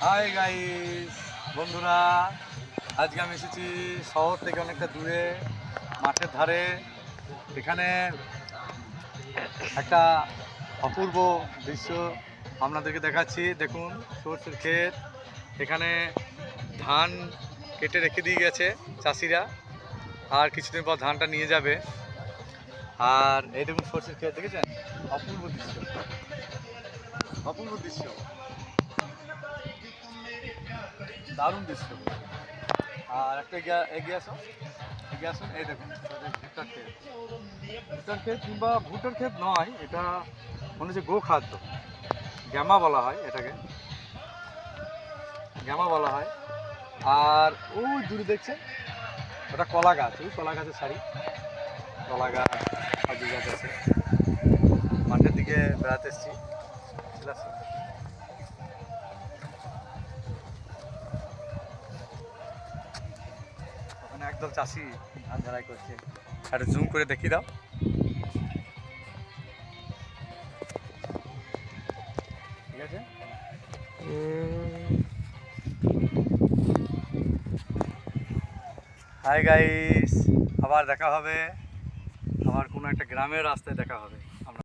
Hi guys বন্ধুরা, আজকে আমি এসেছি শহর থেকে অনেকটা দূরে, মাঠের ধারে। এখানে একটা অপূর্ব দৃশ্য আপনাদেরকে দেখাচ্ছি। দেখুন, সর্ষের ক্ষেত। এখানে ধান কেটে রেখে দিয়ে গেছে চাষিরা। আর কিছুদিন পর ধানটা নিয়ে যাবে। আর এই দেখুন সর্ষের ক্ষেত দেখেছেন? অপূর্ব দৃশ্য। অপূর্ব দৃশ্য। দারুণ দৃশ্য। আর একটা এগিয়ে এগিয়ে আসো। এগিয়ে আসুন, এই দেখুন ভুট্টার ক্ষেত। ভুট্টার ক্ষেত কিংবা ভুট্টার ক্ষেত নয়, এটা মনে হচ্ছে গো খাদ্য গ্যামা বলা হয় এটাকে। গ্যামা বলা হয়। আর, ওই দূরে দেখছেন? ওটা কলা গাছ, ওই কলা গাছের শাড়ি কলা গাছ আছে। মাঠের দিকে বেড়াতে এসেছি। ওখানে একদল চাষি ধান ঝাড়াই করছে। একটা জুম করে দেখিয়ে দাও। ঠিক আছে? হাই গাইস আবার দেখা হবে। আবার কোনো একটা গ্রামের রাস্তায় দেখা হবে।